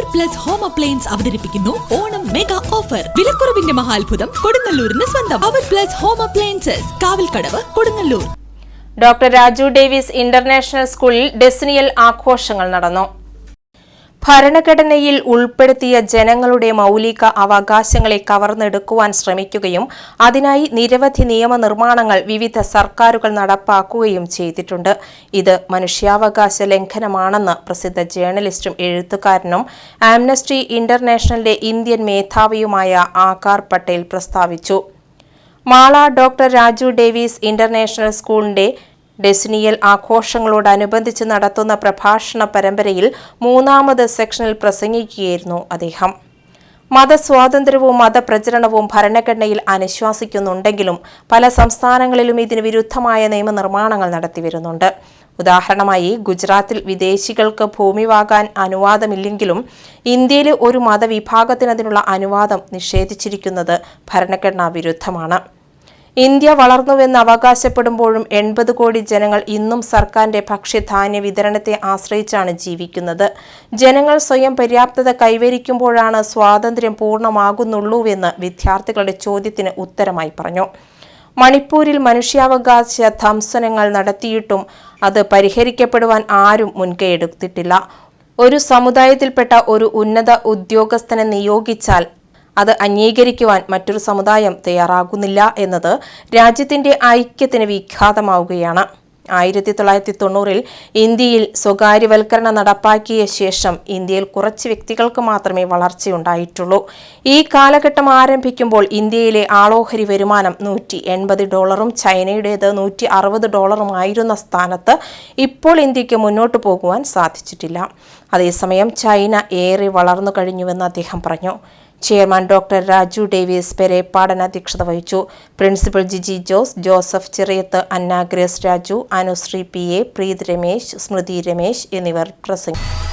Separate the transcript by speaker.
Speaker 1: Plus home appliance അവതരിപ്പിക്കുന്നു. Onam mega offer വിലക്കുറവിന്റെ മഹാത്ഭുതം കൊടുങ്ങല്ലൂരിന് സ്വന്തം. Power plus home appliances Kavalkadavu Kodungallur.
Speaker 2: Doctor Raju Davis international സ്കൂളിൽ ഡെസ്നിയൽ ആഘോഷങ്ങൾ നടന്നു. ഭരണഘടനയിൽ ഉൾപ്പെടുത്തിയ ജനങ്ങളുടെ മൗലിക അവകാശങ്ങളെ കവർന്നെടുക്കുവാൻ ശ്രമിക്കുകയും അതിനായി നിരവധി നിയമനിർമ്മാണങ്ങൾ വിവിധ സർക്കാരുകൾ നടപ്പാക്കുകയും ചെയ്തിട്ടുണ്ട്. ഇത് മനുഷ്യാവകാശ ലംഘനമാണെന്ന് പ്രസിദ്ധ ജേർണലിസ്റ്റും എഴുത്തുകാരനും ആംനസ്റ്റി ഇന്റർനാഷണലിന്റെ ഇന്ത്യൻ മേധാവിയുമായ ആകാർ പട്ടേൽ പ്രസ്താവിച്ചു. Mala doctor Raju Davis international സ്കൂളിന്റെ ഡെസിനിയൽ ആഘോഷങ്ങളോടനുബന്ധിച്ച് നടത്തുന്ന പ്രഭാഷണ പരമ്പരയിൽ മൂന്നാമത് സെക്ഷനിൽ പ്രസംഗിക്കുകയായിരുന്നു അദ്ദേഹം. മതസ്വാതന്ത്ര്യവും മതപ്രചരണവും ഭരണഘടനയിൽ അനുശ്വാസിക്കുന്നുണ്ടെങ്കിലും പല സംസ്ഥാനങ്ങളിലും ഇതിന് വിരുദ്ധമായ നിയമനിർമ്മാണങ്ങൾ നടത്തിവരുന്നുണ്ട്. ഉദാഹരണമായി ഗുജറാത്തിൽ വിദേശികൾക്ക് ഭൂമി വാങ്ങാൻ അനുവാദമില്ലെങ്കിലും ഇന്ത്യയിലെ ഒരു മതവിഭാഗത്തിന് അതിനുള്ള അനുവാദം നിഷേധിച്ചിരിക്കുന്നത് ഭരണഘടനാ വിരുദ്ധമാണ്. ഇന്ത്യ വളർന്നുവെന്ന് അവകാശപ്പെടുമ്പോഴും എൺപത് കോടി ജനങ്ങൾ ഇന്നും സർക്കാരിന്റെ ഭക്ഷ്യധാന്യ വിതരണത്തെ ആശ്രയിച്ചാണ് ജീവിക്കുന്നത്. ജനങ്ങൾ സ്വയം പര്യാപ്തത കൈവരിക്കുമ്പോഴാണ് സ്വാതന്ത്ര്യം പൂർണമാകുന്നുള്ളൂവെന്ന് വിദ്യാർത്ഥികളുടെ ചോദ്യത്തിന് ഉത്തരമായി പറഞ്ഞു. മണിപ്പൂരിൽ മനുഷ്യാവകാശ ധംസനങ്ങൾ നടത്തിയിട്ടും അത് പരിഹരിക്കപ്പെടുവാൻ ആരും മുൻകൈയെടുത്തിട്ടില്ല. ഒരു സമുദായത്തിൽപ്പെട്ട ഒരു ഉന്നത ഉദ്യോഗസ്ഥനെ നിയോഗിച്ചാൽ അത് അംഗീകരിക്കുവാൻ മറ്റൊരു സമുദായം തയ്യാറാകുന്നില്ല എന്നത് രാജ്യത്തിന്റെ ഐക്യത്തിന് വിഘാതമാവുകയാണ്. ആയിരത്തി തൊള്ളായിരത്തി തൊണ്ണൂറിൽ ഇന്ത്യയിൽ സ്വകാര്യവൽക്കരണം നടപ്പാക്കിയ ശേഷം ഇന്ത്യയിൽ കുറച്ച് വ്യക്തികൾക്ക് മാത്രമേ വളർച്ചയുണ്ടായിട്ടുള്ളൂ. ഈ കാലഘട്ടം ആരംഭിക്കുമ്പോൾ ഇന്ത്യയിലെ ആളോഹരി വരുമാനം നൂറ്റി എൺപത് ഡോളറും ചൈനയുടേത് നൂറ്റി അറുപത് ഡോളറുമായിരുന്ന സ്ഥാനത്ത് ഇപ്പോൾ ഇന്ത്യയ്ക്ക് മുന്നോട്ട് പോകുവാൻ സാധിച്ചിട്ടില്ല. അതേസമയം ചൈന ഏറെ വളർന്നു കഴിഞ്ഞുവെന്ന് അദ്ദേഹം പറഞ്ഞു. Chairman doctor Raju Davis Perepadan അധ്യക്ഷത വഹിച്ചു. Principal Jiji Jose Joseph Chirayath Anna Grace Raju Anusree P A Preeth Ramesh Smriti Ramesh എന്നിവർ പ്രസംഗിച്ചു